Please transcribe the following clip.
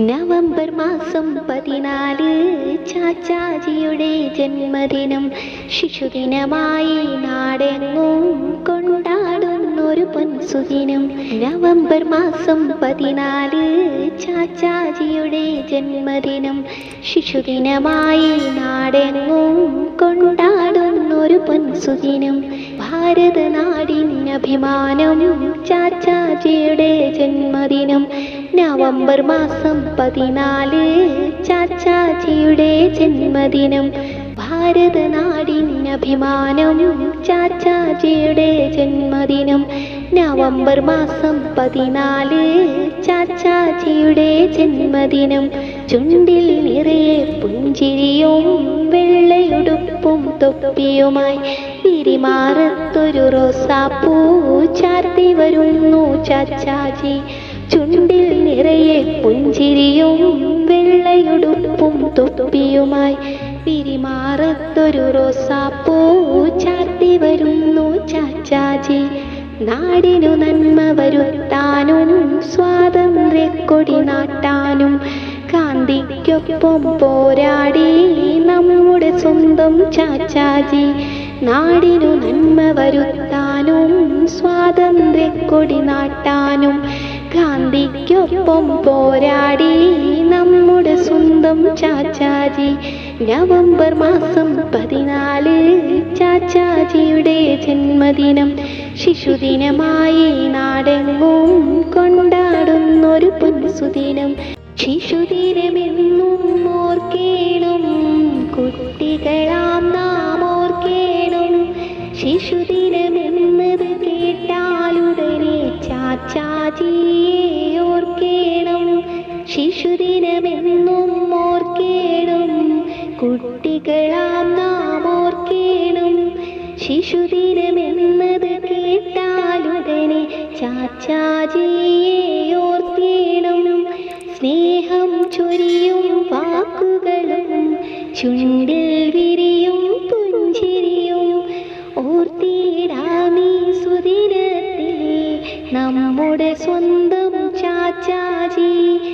November മാസം പതിനാല് ചാച്ചാജിയുടെ ജന്മദിനം. ശിശുദിനമായി നാടെങ്ങും കൊണ്ടാടുന്നൊരു പൊൻസുദിനം. നവംബർ മാസം പതിനാല് ചാച്ചാജിയുടെ ജന്മദിനം. ശിശുദിനമായി നാടെങ്ങും കൊണ്ടാടുന്നൊരു പൊൻസുദിനം. ഭാരതനാടിൻ അഭിമാനം ചാച്ചാജിയുടെ ജന്മദിനം. നവംബർ മാസം പതിനാല് ചാച്ചാജിയുടെ ജന്മദിനം. ഭാരത അഭിമാനം ചാച്ചാജിയുടെ ജന്മദിനം. നവംബർ മാസം പതിനാല് ചാച്ചാജിയുടെ ജന്മദിനം. ചുണ്ടിൽ നിറയെ പുഞ്ചിരിയും വെള്ളയുടുപ്പും തൊപ്പിയുമായി തിരിമാറത്തൊരു റോസാപ്പൂ ചാർത്തി വരുന്നു ചാച്ചാജി. ചുണ്ടിൽ നിറയെ പുഞ്ചിരിയും വെള്ളയുടുപ്പും തൊപ്പിയുമായി പിരിമാറത്തൊരു റോസാപ്പൂ ചാർത്തി വരുന്നു ചാച്ചാജി. നാടിനു നന്മ വരുത്താനും സ്വാതന്ത്ര്യക്കൊടി നാട്ടാനും കാന്തിക്കൊപ്പം പോരാടി നമ്മുടെ സ്വന്തം ചാച്ചാജി. നാടിനു നന്മ വരുത്താനും സ്വാതന്ത്ര്യക്കൊടി നാട്ടാനും ഗാന്ധിക്കൊപ്പം പോരാടി നമ്മുടെ സ്വന്തം ചാച്ചാജി. നവംബർ മാസം പതിനാല് ചാച്ചാജിയുടെ ജന്മദിനം. ശിശുദിനമായി നാടെങ്ങും കൊണ്ടാടുന്നൊരു പൊൻസുദിനം. ശിശുദിനമെന്നും ഓർക്കേണം കുട്ടികളാം നാം ഓർക്കേണം. ശിശുദിനമെന്നത് ചാച്ചാജിയെ ഓർക്കേണം ശിശുദിനമെന്നും ഓർക്കേണം കുട്ടികളാം നാം ഓർക്കേണം ശിശുദിനമെന്നത് കേട്ടാലുടനെ ചാച്ചാജിയെ ഓർത്തേണം സ്നേഹം ചൊരിയും വാക്കുകളും ചുണ്ടിൽ നമ്മുടെ സ്വന്തം ചാച്ചാജി.